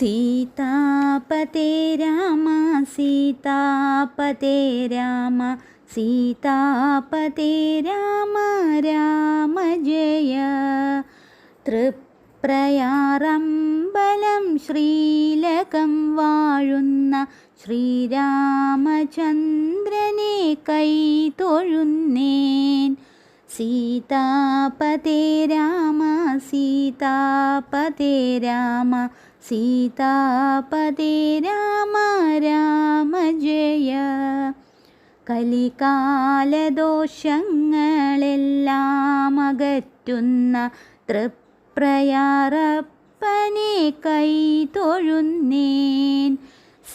സീതാപതേ രാമ സീതാപതേ രാമ സീതാപതേ രാമ രാമ ജയ തൃപ്രയാറമ്പലം ശ്രീലകം വാഴുന്ന ശ്രീരാമചന്ദ്രനെ കൈ തൊഴുന്നേൻ സീതാപതേ രാമ സീതാപതി രാമ സീതാപതി രാമ രാമ ജയ. കലികാലദോഷങ്ങളെല്ലാം അകറ്റുന്ന തൃപ്രയാറപ്പനെ കൈ തൊഴുന്നേൻ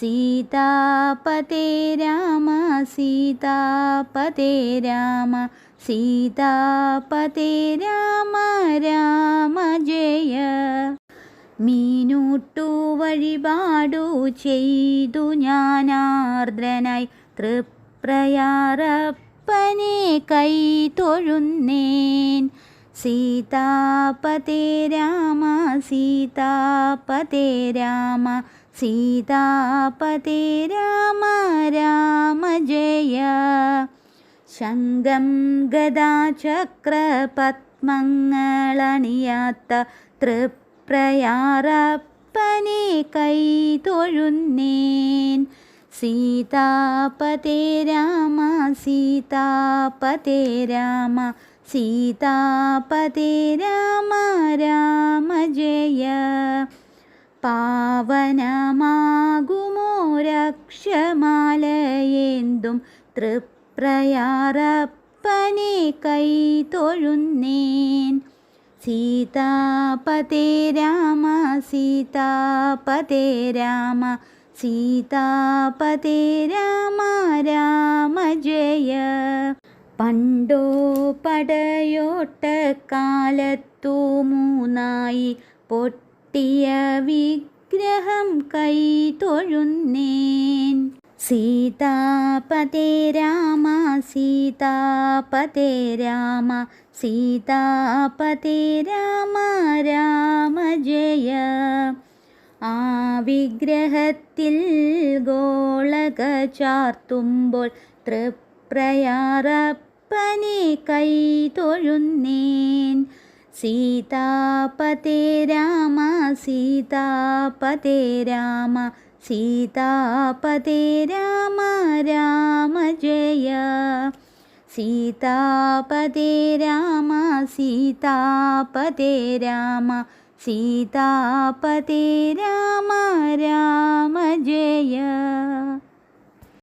സീതാപതേ രാമ സീതാപതേ രാമ സീതാപതേ രാമ രാമ ജയ. മീനൂട്ടു വഴിപാടു ചെയ്തു ഞാനാർദ്രനായി തൃപ്രയാറപ്പനെ കൈ തൊഴുന്നേൻ. സീതാപതേ രാമ സീതാപതേ രാമ സീതാപതേ രാമ രാമ ജയ ശംഖം ഗദാചക്രപത്മങ്ങളണിയാത്ത തൃപ്രയാറപ്പനെ കൈ തൊഴുന്നേൻ സീതാപതേ രാമ സീതാപതേ രാമ സീതാപതേ രാമ രാമ ജയ പാവനമാകുമോ രക്ഷമാലയേന്തും തൃപ്രയാറപ്പനെ കൈ തൊഴുന്നേൻ സീതാപതേ രാമ സീതാപതേ രാമ സീതാപതേ രാമ രാമ ജയ. പണ്ടോ പടയോട്ടക്കാലത്തു മൂന്നായി പൊട്ടിയ വിഗ്രഹം കൈ തൊഴുന്നേൻ സീതാപതേ രാമ സീതാപതേ രാമ സീതാപതേ രാമ രാമ ജയ. ആ വിഗ്രഹത്തിൽ ഗോളക ചാർത്തുമ്പോൾ തൃപ്രയാറപ്പനെ കൈ തൊഴുന്നേൻ സീതാപതേ രാമ സീതാപതേ രാമ സീതാപതേ രാമ രാമ ജയ. സീതാപതേ രാമ സീതാപതേ രാമ സീതാപതേ രാമ രാമ ജയ.